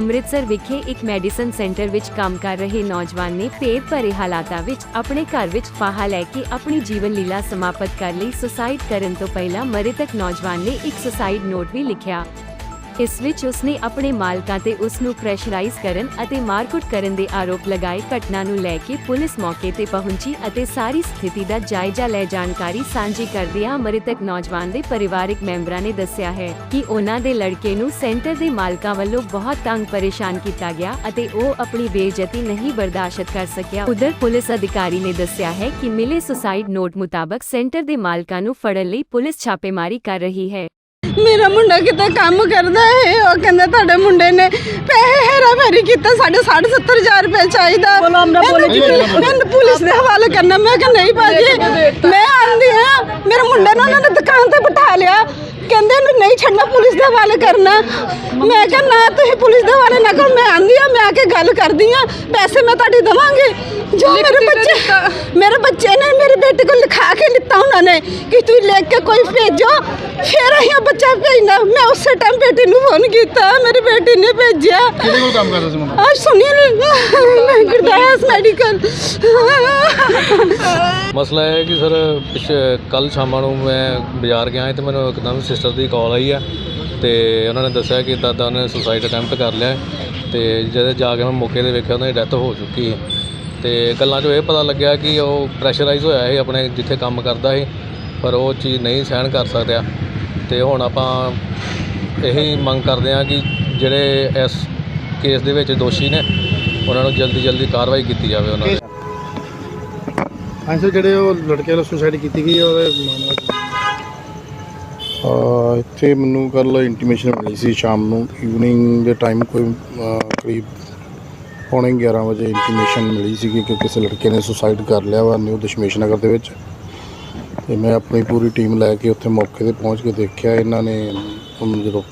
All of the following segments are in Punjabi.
ਅੰਮ੍ਰਿਤਸਰ ਵਿਖੇ ਇੱਕ ਮੈਡੀਸਨ ਸੈਂਟਰ ਵਿੱਚ ਕੰਮ ਕਰ ਰਹੇ ਨੌਜਵਾਨ ਨੇ ਭੇਦ ਭਰੇ ਹਾਲਾਤਾਂ ਵਿੱਚ ਆਪਣੇ ਘਰ ਵਿੱਚ ਫਾਹਾ ਲੈ ਕੇ ਆਪਣੀ ਜੀਵਨ ਲੀਲਾ ਸਮਾਪਤ ਕਰ ਲਈ। ਸੁਸਾਈਡ ਕਰਨ ਤੋਂ ਪਹਿਲਾਂ ਮ੍ਰਿਤਕ ਨੌਜਵਾਨ ਨੇ ਇੱਕ ਸੁਸਾਈਡ ਨੋਟ ਵੀ ਲਿਖਿਆ। ਇਸ ਵਿੱਚ ਉਸਨੇ ਆਪਣੇ ਮਾਲਕਾਂ ਤੇ ਉਸ ਨੂੰ ਪ੍ਰੈਸ਼ਰਾਈਜ਼ ਕਰਨ ਅਤੇ ਮਾਰਕੁੱਟ ਕਰਨ ਦੇ ਆਰੋਪ ਲਗਾਏ। ਘਟਨਾ ਨੂੰ ਲੈ ਕੇ ਪੁਲਿਸ ਮੌਕੇ ਤੇ ਪਹੁੰਚੀ ਅਤੇ ਸਾਰੀ ਸਥਿਤੀ ਦਾ ਜਾਇਜ਼ਾ ਲੈ ਜਾਣਕਾਰੀ ਸਾਂਝੀ ਕਰਦਿਆਂ ਮ੍ਰਿਤਕ ਨੌਜਵਾਨ ਦੇ ਪਰਿਵਾਰਕ ਮੈਂਬਰਾਂ ਨੇ ਦੱਸਿਆ ਹੈ ਕਿ ਉਹਨਾਂ ਦੇ ਲੜਕੇ ਨੂੰ ਸੈਂਟਰ ਦੇ ਮਾਲਕਾਂ ਵੱਲੋਂ ਬਹੁਤ ਤੰਗ ਪਰੇਸ਼ਾਨ ਕੀਤਾ ਗਿਆ ਅਤੇ ਉਹ ਆਪਣੀ ਬੇਇੱਜ਼ਤੀ ਨਹੀਂ ਬਰਦਾਸ਼ਤ ਕਰ ਸਕਿਆ। ਉਧਰ ਪੁਲਿਸ ਅਧਿਕਾਰੀ ਨੇ ਦੱਸਿਆ ਹੈ ਕਿ ਮਿਲੇ ਸੁਸਾਈਡ ਨੋਟ ਮੁਤਾਬਕ ਸੈਂਟਰ ਦੇ ਮਾਲਕਾਂ ਨੂੰ ਫੜਨ ਲਈ ਪੁਲਿਸ ਛਾਪੇਮਾਰੀ ਕਰ ਰਹੀ ਹੈ। ਮੇਰਾ ਮੁੰਡਾ ਕਿਤੇ ਕੰਮ ਕਰਦਾ ਹੈ ਉਹ ਕਹਿੰਦਾ ਤੁਹਾਡੇ ਮੁੰਡੇ ਨੇ ਪੈਸੇ ਹੈਰਾ ਫੇਰੀ ਕੀਤਾ ਸਾਡੇ 60 ਹਜ਼ਾਰ ਰੁਪਏ ਚਾਹੀਦਾ। ਮੈਨੂੰ ਪੁਲਿਸ ਦੇ ਹਵਾਲੇ ਕਰਨਾ। ਮੈਂ ਕਿਹਾ ਨਹੀਂ ਭਾਜੀ ਮੈਂ ਆਂਦੀ ਆ ਮੇਰੇ ਮੁੰਡੇ ਨੂੰ ਉਹਨਾਂ ਨੇ ਦੁਕਾਨ ਤੇ ਬਿਠਾ ਲਿਆ। ਕਹਿੰਦੇ ਇਹਨੂੰ ਨਹੀਂ ਛੱਡਣਾ ਪੁਲਿਸ ਦੇ ਹਵਾਲੇ ਕਰਨਾ। ਮੈਂ ਕਿਹਾ ਨਾ ਤੁਸੀਂ ਪੁਲਿਸ ਦੇ ਹਵਾਲੇ ਨਾ ਕਰੋ। ਮੈਂ ਆਂਦੀ ਆ ਮੈਂ ਆ ਕੇ ਗੱਲ ਕਰਦੀ ਆ ਪੈਸੇ ਮੈਂ ਤੁਹਾਡੇ ਦਵਾਂਗੀ। ਜੋ ਮੇਰੇ ਬੱਚੇ ਮੇਰੇ ਬੱਚੇ ਨੇ ਮੇਰੇ ਬੇਟੇ ਕੋਲ ਲਿਖਾ ਕੇ ਲਿੱਤਾ ਉਹਨਾਂ ਨੇ ਕਿ ਤੁਸੀਂ ਲਿਖ ਕੇ ਕੋਈ ਭੇਜੋ। ਫਿਰ ਅਸੀਂ ਉਹ ਬੱਚਾ ਭੇਜਣਾ। ਮੈਂ ਉਸੇ ਟਾਈਮ ਬੇਟੀ ਨੂੰ ਫੋਨ ਕੀਤਾ। ਮੇਰੀ ਬੇਟੀ ਨੇ ਭੇਜਿਆ। ਕਿਹਦੇ ਕੋਲ ਕੰਮ ਕਰਦਾ ਸੀ ਮੁੰਡਾ? ਮਸਲਾ ਇਹ ਹੈ ਕਿ ਸਰ ਪਿਛੇ ਕੱਲ ਸ਼ਾਮਾਂ ਨੂੰ ਮੈਂ ਬਾਜ਼ਾਰ ਗਿਆ ਤੇ ਮੈਨੂੰ ਇੱਕਦਮ ਸਿਸਟਰ ਦੀ ਕਾਲ ਆਈ ਆ ਤੇ ਉਹਨਾਂ ਨੇ ਦੱਸਿਆ ਕਿ ਦਾਦਾ ਨੇ ਸੁਸਾਈਡ ਅਟੈਂਪਟ ਕਰ ਲਿਆ ਹੈ ਤੇ ਜਦੋਂ ਜਾ ਕੇ ਮੈਂ ਮੌਕੇ ਤੇ ਵੇਖਿਆ ਉਹਨਾਂ ਦੀ ਡੈਥ ਹੋ ਚੁੱਕੀ ਹੈ। ਤੇ ਗੱਲਾਂ 'ਚੋਂ ਇਹ ਪਤਾ ਲੱਗਿਆ ਕਿ ਉਹ ਪ੍ਰੈਸ਼ਰਾਈਜ਼ ਹੋਇਆ ਸੀ ਆਪਣੇ ਜਿੱਥੇ ਕੰਮ ਕਰਦਾ ਸੀ ਪਰ ਉਹ ਚੀਜ਼ ਨਹੀਂ ਸਹਿਣ ਕਰ ਸਕਿਆ। ਤੇ ਹੁਣ ਆਪਾਂ ਇਹੀ ਮੰਗ ਕਰਦੇ ਹਾਂ ਕਿ ਜਿਹੜੇ ਇਸ ਕੇਸ ਦੇ ਵਿੱਚ ਦੋਸ਼ੀ ਨੇ ਉਹਨਾਂ ਨੂੰ ਜਲਦੀ ਜਲਦੀ ਕਾਰਵਾਈ ਕੀਤੀ ਜਾਵੇ ਉਹਨਾਂ 'ਤੇ ਹਾਂਜੀ ਸਰ ਜਿਹੜੇ ਉਹ ਲੜਕੇ ਨਾਲ ਸੁਸਾਈਡ ਕੀਤੀ ਗਈ ਉਹਦੇ ਮਾਮਲਾ ਕੀ ਅਹ ਇੱਥੇ ਮੈਨੂੰ ਕੱਲ ਇੰਟੀਮੇਸ਼ਨ ਮਿਲੀ ਸੀ ਸ਼ਾਮ ਨੂੰ ਈਵਨਿੰਗ ਦੇ ਟਾਈਮ ਕੋਈ ਅਹ ਕਰੀਬ ਪੌਣੇ 11 ਵਜੇ ਇਨਫੋਰਮੇਸ਼ਨ ਮਿਲੀ ਸੀ ਕਿ ਕਿਸੇ ਲੜਕੇ ਨੇ ਸੁਸਾਈਡ ਕਰ ਲਿਆ ਵਾ ਨਿਊ ਦਸ਼ਮੇਸ਼ ਨਗਰ ਦੇ ਵਿੱਚ। ਤੇ ਮੈਂ ਆਪਣੀ ਪੂਰੀ ਟੀਮ ਲੈ ਕੇ ਉੱਥੇ ਮੌਕੇ ਤੇ ਪਹੁੰਚ ਕੇ ਦੇਖਿਆ। ਇਹਨਾਂ ਨੇ ਉਹਨੂੰ ਜਦੋਂ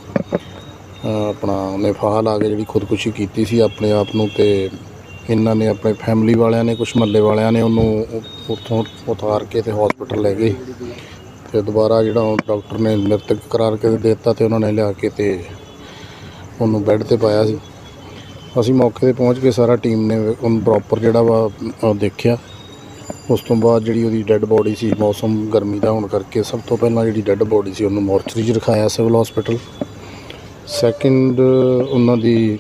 ਆਪਣਾ ਉਹਨੇ ਫਾਹ ਲਾ ਕੇ ਜਿਹੜੀ ਖੁਦਕੁਸ਼ੀ ਕੀਤੀ ਸੀ ਆਪਣੇ ਆਪ ਨੂੰ ਤੇ ਇਹਨਾਂ ਨੇ ਆਪਣੇ ਫੈਮਿਲੀ ਵਾਲਿਆਂ ਨੇ ਕੁਝ ਮੱਲੇ ਵਾਲਿਆਂ ਨੇ ਉਹਨੂੰ ਉੱਥੋਂ ਉਤਾਰ ਕੇ ਤੇ ਹਸਪੀਟਲ ਲੈ ਗਏ। ਤੇ ਦੁਬਾਰਾ ਜਿਹੜਾ ਉਹ ਡਾਕਟਰ ਨੇ ਮ੍ਰਿਤਕ ਕਰਾਰ ਕੇ ਦੇ ਦਿੱਤਾ ਤੇ ਉਹਨਾਂ ਨੇ ਲਿਆ ਕੇ ਤੇ ਉਹਨੂੰ ਬੈੱਡ ਤੇ ਪਾਇਆ ਸੀ। ਅਸੀਂ ਮੌਕੇ ਤੇ ਪਹੁੰਚ ਕੇ ਸਾਰਾ ਟੀਮ ਨੇ ਉਹਨੂੰ ਪ੍ਰੋਪਰ ਜਿਹੜਾ ਵਾ ਉਹ ਦੇਖਿਆ। ਉਸ ਤੋਂ ਬਾਅਦ ਜਿਹੜੀ ਉਹਦੀ ਡੈੱਡ ਬੋਡੀ ਸੀ, ਮੌਸਮ ਗਰਮੀ ਦਾ ਹੋਣ ਕਰਕੇ ਸਭ ਤੋਂ ਪਹਿਲਾਂ ਜਿਹੜੀ ਡੈੱਡ ਬੋਡੀ ਸੀ, ਉਹਨੂੰ ਮੋਰਚਰੀ 'ਚ ਰਖਾਇਆ ਸਿਵਲ ਹਸਪੀਟਲ ਸੈਕਿੰਡ ਉਹਨਾਂ ਦੀ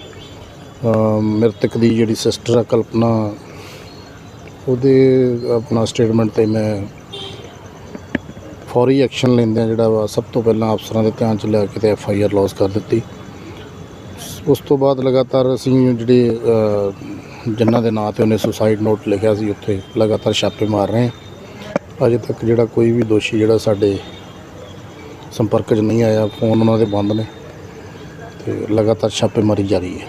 ਅਮ ਮ੍ਰਿਤਕ ਦੀ ਜਿਹੜੀ ਸਿਸਟਰ ਆ, ਕਲਪਨਾ, ਉਹਦੇ ਆਪਣਾ ਸਟੇਟਮੈਂਟ ਤੇ ਮੈਂ ਫੌਰੀ ਐਕਸ਼ਨ ਲੈਂਦਿਆਂ ਜਿਹੜਾ ਵਾ, ਸਭ ਤੋਂ ਪਹਿਲਾਂ ਅਫਸਰਾਂ ਦੇ ਧਿਆਨ 'ਚ ਲਿਆ ਕੇ ਤੇ ਐਫ ਆਈ ਆਰ ਲੌਸ ਕਰ ਦਿੱਤੀ। ਉਸ ਤੋਂ ਬਾਅਦ ਲਗਾਤਾਰ ਅਸੀਂ ਜਿਹੜੇ ਜਿਨ੍ਹਾਂ ਦੇ ਨਾਂ ਤੇ ਉਹਨੇ ਸੁਸਾਈਡ ਨੋਟ ਲਿਖਿਆ ਸੀ, ਉੱਥੇ ਲਗਾਤਾਰ ਛਾਪੇ ਮਾਰ ਰਹੇ ਹਾਂ। ਅਜੇ ਤੱਕ ਜਿਹੜਾ ਕੋਈ ਵੀ ਦੋਸ਼ੀ ਜਿਹੜਾ ਸਾਡੇ ਸੰਪਰਕ 'ਚ ਨਹੀਂ ਆਇਆ, ਫੋਨ ਉਹਨਾਂ ਦੇ ਬੰਦ ਨੇ ਤੇ ਲਗਾਤਾਰ ਛਾਪੇਮਾਰੀ ਜਾਰੀ ਹੈ।